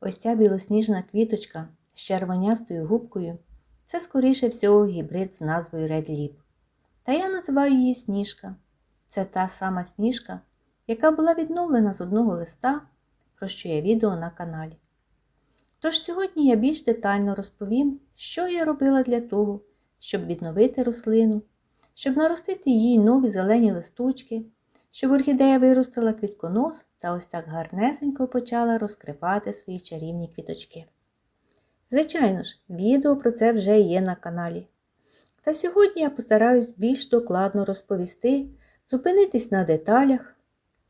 Ось ця білосніжна квіточка з червонястою губкою це скоріше всього гібрид з назвою Red Lip. Та я називаю її сніжка. Це та сама сніжка, яка була відновлена з одного листа, про що є відео на каналі. Тож сьогодні я більш детально розповім, що я робила для того, щоб відновити рослину, щоб наростити їй нові зелені листочки, щоб орхідея виростила квітконос та ось так гарнесенько почала розкривати свої чарівні квіточки. Звичайно ж, відео про це вже є на каналі. Та сьогодні я постараюсь більш докладно розповісти, зупинитись на деталях,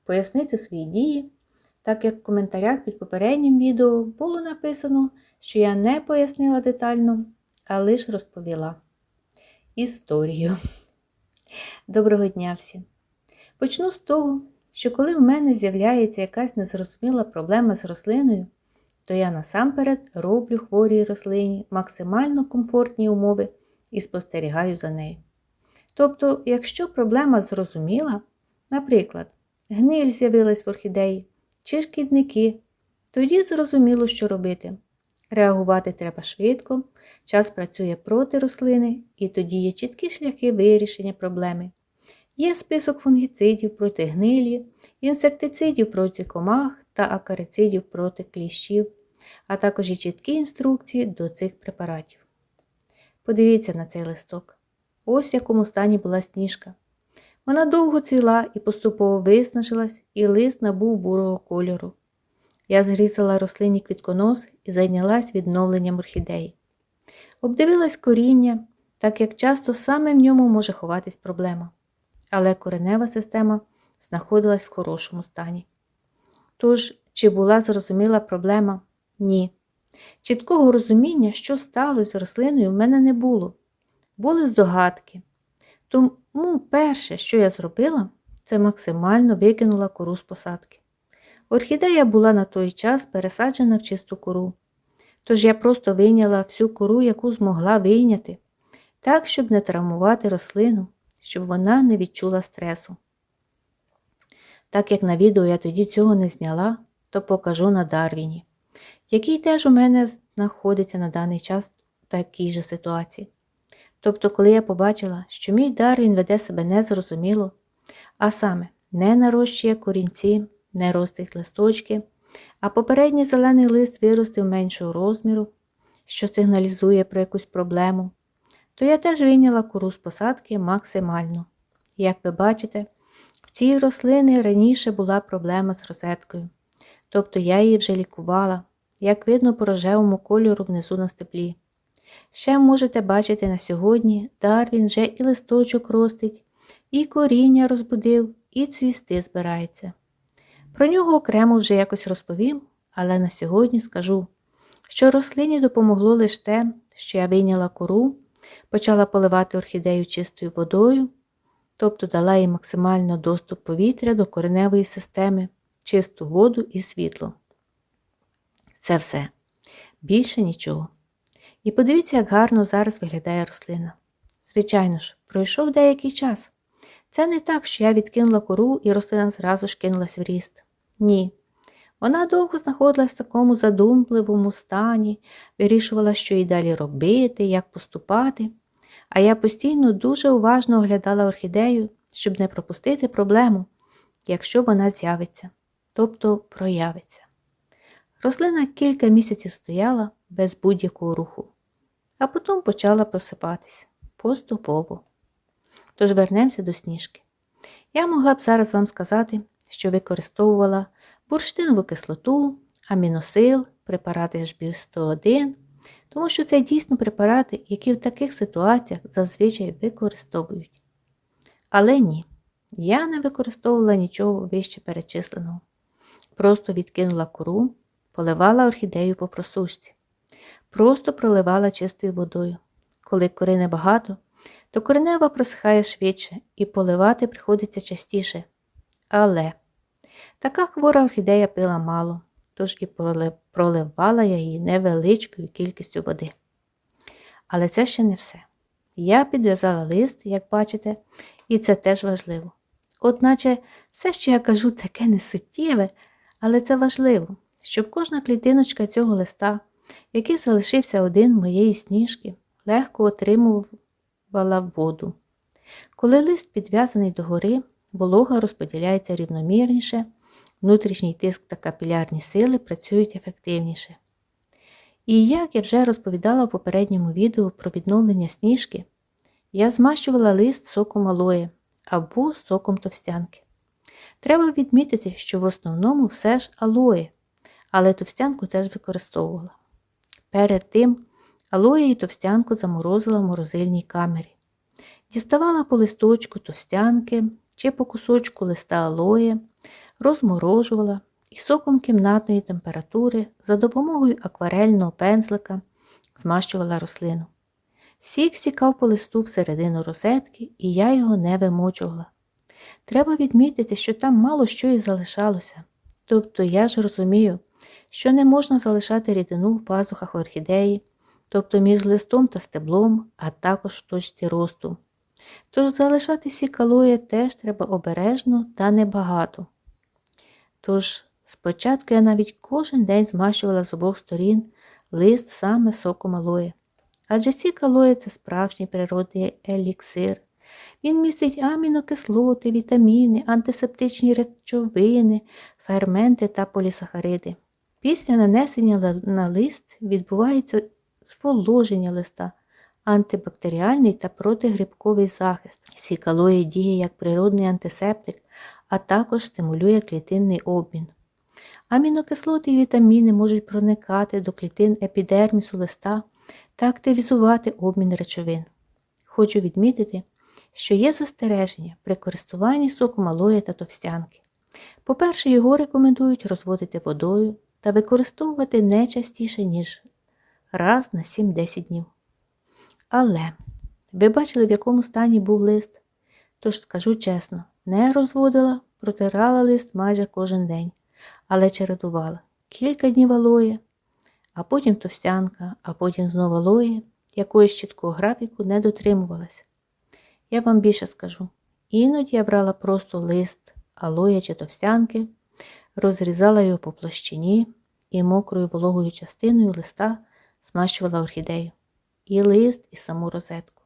пояснити свої дії, так як в коментарях під попереднім відео було написано, що я не пояснила детально, а лише розповіла історію. Доброго дня всім! Почну з того, що коли в мене з'являється якась незрозуміла проблема з рослиною, то я насамперед роблю хворій рослині максимально комфортні умови і спостерігаю за нею. Тобто, якщо проблема зрозуміла, наприклад, гниль з'явилась в орхідеї чи шкідники, тоді зрозуміло, що робити. Реагувати треба швидко, час працює проти рослини, і тоді є чіткі шляхи вирішення проблеми. Є список фунгіцидів проти гнилі, інсектицидів проти комах та акарицидів проти кліщів, а також є чіткі інструкції до цих препаратів. Подивіться на цей листок. Ось в якому стані була сніжка. Вона довго цвіла і поступово виснажилась, і лист набув бурого кольору. Я зрізала рослині квітконос і зайнялась відновленням орхідеї. Обдивилась коріння, так як часто саме в ньому може ховатись проблема. Але коренева система знаходилась в хорошому стані. Тож, чи була зрозуміла проблема? Ні. Чіткого розуміння, що сталося з рослиною, в мене не було. Були здогадки. Тому перше, що я зробила, це максимально викинула кору з посадки. Орхідея була на той час пересаджена в чисту кору. Тож я просто вийняла всю кору, яку змогла вийняти, так, щоб не травмувати рослину, щоб вона не відчула стресу. Так як на відео я тоді цього не зняла, то покажу на Дарвіні, який теж у мене знаходиться на даний час в такій же ситуації. Тобто, коли я побачила, що мій Дарвін веде себе незрозуміло, а саме не нарощує корінці, не ростить листочки, а попередній зелений лист виростив меншого розміру, що сигналізує про якусь проблему, то я теж вийняла кору з посадки максимально. Як ви бачите, в цій рослини раніше була проблема з розеткою, тобто я її вже лікувала, як видно по рожевому кольору внизу на степлі. Ще можете бачити на сьогодні, Дарвін вже і листочок ростить, і коріння розбудив, і цвісти збирається. Про нього окремо вже якось розповім, але на сьогодні скажу, що рослині допомогло лише те, що я вийняла кору, почала поливати орхідею чистою водою, тобто дала їй максимально доступ повітря до кореневої системи, чисту воду і світло. Це все. Більше нічого. І подивіться, як гарно зараз виглядає рослина. Звичайно ж, пройшов деякий час. Це не так, що я відкинула кору і рослина зразу ж кинулась в ріст. Ні. Вона довго знаходилась в такому задумливому стані, вирішувала, що їй далі робити, як поступати, а я постійно дуже уважно оглядала орхідею, щоб не пропустити проблему, якщо вона з'явиться, тобто проявиться. Рослина кілька місяців стояла без будь-якого руху, а потім почала просипатись поступово. Тож вернемося до сніжки. Я могла б зараз вам сказати, що використовувала бурштинову кислоту, аміносил, препарати HB101, тому що це дійсно препарати, які в таких ситуаціях зазвичай використовують. Але ні, я не використовувала нічого вище перечисленого. Просто відкинула кору, поливала орхідею по просушці, просто проливала чистою водою. Коли кори небагато, то коренева просихає швидше і поливати приходиться частіше. Але така хвора орхідея пила мало, тож і проливала я її невеличкою кількістю води. Але це ще не все. Я підв'язала лист, як бачите, і це теж важливо. Одначе все, що я кажу, таке несуттєве, але це важливо, щоб кожна клітиночка цього листа, який залишився один моєї сніжки, легко отримувала воду. Коли лист підв'язаний догори, волога розподіляється рівномірніше, внутрішній тиск та капілярні сили працюють ефективніше. І як я вже розповідала в попередньому відео про відновлення сніжки, я змащувала лист соком алоє або соком товстянки. Треба відмітити, що в основному все ж алоє, але товстянку теж використовувала. Перед тим алоє і товстянку заморозила в морозильній камері. Діставала по листочку товстянки чи по кусочку листа алоє, розморожувала і соком кімнатної температури за допомогою акварельного пензлика змащувала рослину. Сік сікав по листу всередину розетки, і я його не вимочувала. Треба відмітити, що там мало що і залишалося. Тобто я ж розумію, що не можна залишати рідину в пазухах орхідеї, тобто між листом та стеблом, а також в точці росту. Тож залишати сікалоє теж треба обережно та небагато. Тож спочатку я навіть кожен день змащувала з обох сторін лист саме соком алоє. Адже сікалоє це справжній природний еліксир. Він містить амінокислоти, вітаміни, антисептичні речовини, ферменти та полісахариди. Після нанесення на лист відбувається зволоження листа, антибактеріальний та протигрибковий захист. Сікалоє діє як природний антисептик, а також стимулює клітинний обмін. Амінокислоти і вітаміни можуть проникати до клітин епідермісу листа та активізувати обмін речовин. Хочу відмітити, що є застереження при користуванні соком алоє та товстянки. По-перше, його рекомендують розводити водою та використовувати не частіше, ніж раз на 7-10 днів. Але ви бачили, в якому стані був лист? Тож скажу чесно, не розводила, протирала лист майже кожен день, але чередувала кілька днів алоє, а потім товстянка, а потім знову алоє, якоїсь чіткого графіку не дотримувалася. Я вам більше скажу. Іноді я брала просто лист алоя чи товстянки, розрізала його по площині і мокрою вологою частиною листа змащувала орхідею. І лист, і саму розетку.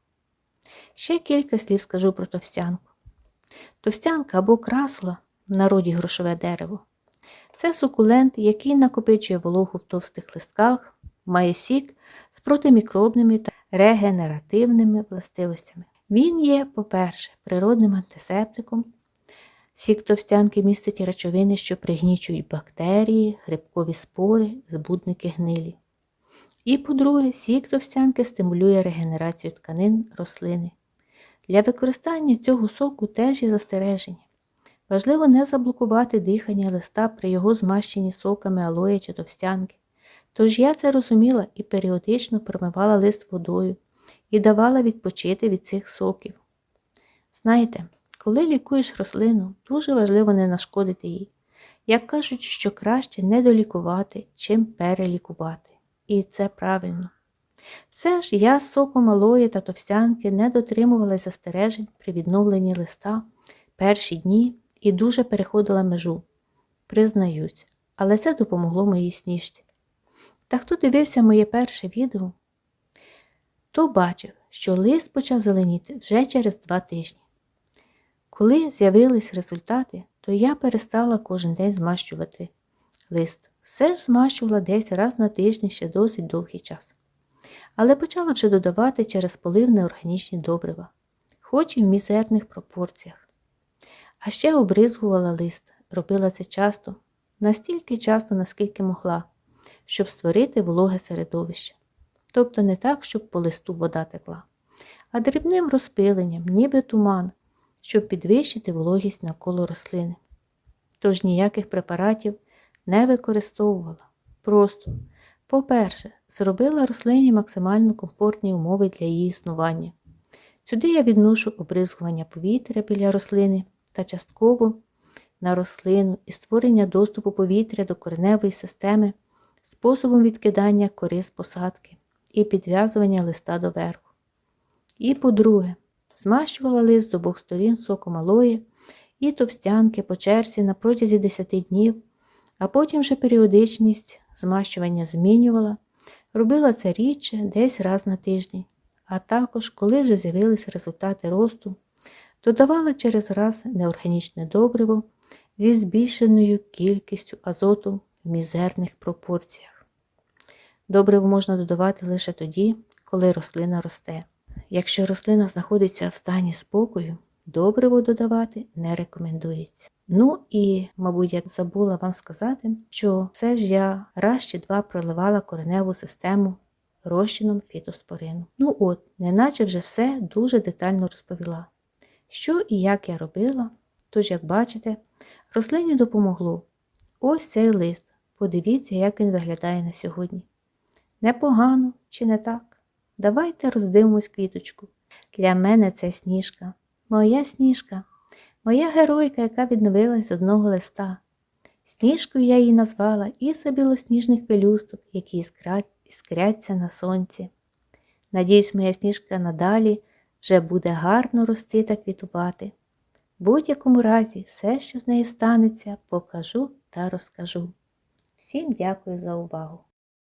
Ще кілька слів скажу про товстянку. Товстянка або красла в народі грошове дерево. Це сукулент, який накопичує вологу в товстих листках, має сік з протимікробними та регенеративними властивостями. Він є, по-перше, природним антисептиком. Сік товстянки містить речовини, що пригнічують бактерії, грибкові спори, збудники гнилі. І, по-друге, сік товстянки стимулює регенерацію тканин рослини. Для використання цього соку теж є застереження. Важливо не заблокувати дихання листа при його змащенні соками алоє чи товстянки. Тож я це розуміла і періодично промивала лист водою і давала відпочити від цих соків. Знаєте, коли лікуєш рослину, дуже важливо не нашкодити їй. Як кажуть, що краще не долікувати, чим перелікувати. І це правильно. Все ж я з соком алої та товстянки не дотримувалася застережень при відновленні листа перші дні і дуже переходила межу. Признаюсь, але це допомогло моїй сніжці. Та хто дивився моє перше відео, то бачив, що лист почав зеленіти вже через два тижні. Коли з'явились результати, то я перестала кожен день змащувати лист. Все ж змащувала десь раз на тиждень ще досить довгий час. Але почала вже додавати через полив неорганічні добрива, хоч і в мізерних пропорціях. А ще обризгувала лист, робила це часто, настільки часто, наскільки могла, щоб створити вологе середовище. Тобто не так, щоб по листу вода текла, а дрібним розпиленням, ніби туман, щоб підвищити вологість навколо рослини. Тож ніяких препаратів не використовувала. Просто, по-перше, зробила рослині максимально комфортні умови для її існування. Сюди я відношу обризгування повітря біля рослини та частково на рослину і створення доступу повітря до кореневої системи способом відкидання кори з посадки і підв'язування листа доверху. І, по-друге, змащувала лист з обох сторін соком алої і товстянки по черзі на протязі 10 днів а потім вже періодичність змащування змінювала, робила це рідше десь раз на тиждень, а також, коли вже з'явилися результати росту, додавала через раз неорганічне добриво зі збільшеною кількістю азоту в мізерних пропорціях. Добриво можна додавати лише тоді, коли рослина росте. Якщо рослина знаходиться в стані спокою, добриво додавати не рекомендується. Ну і, мабуть, я забула вам сказати, що все ж я раз чи два проливала кореневу систему розчином фітоспорину. Ну от, неначе вже все дуже детально розповіла. Що і як я робила, тож, як бачите, рослині допомогло. Ось цей лист. Подивіться, як він виглядає на сьогодні. Непогано чи не так? Давайте роздивимось квіточку. Для мене це сніжка. Моя сніжка, моя геройка, яка відновилась з одного листа. Сніжкою я її назвала із білосніжних пелюсток, які іскрять, іскряться на сонці. Надіюсь, моя сніжка надалі вже буде гарно рости та квітувати. Будь-якому разі, все, що з нею станеться, покажу та розкажу. Всім дякую за увагу!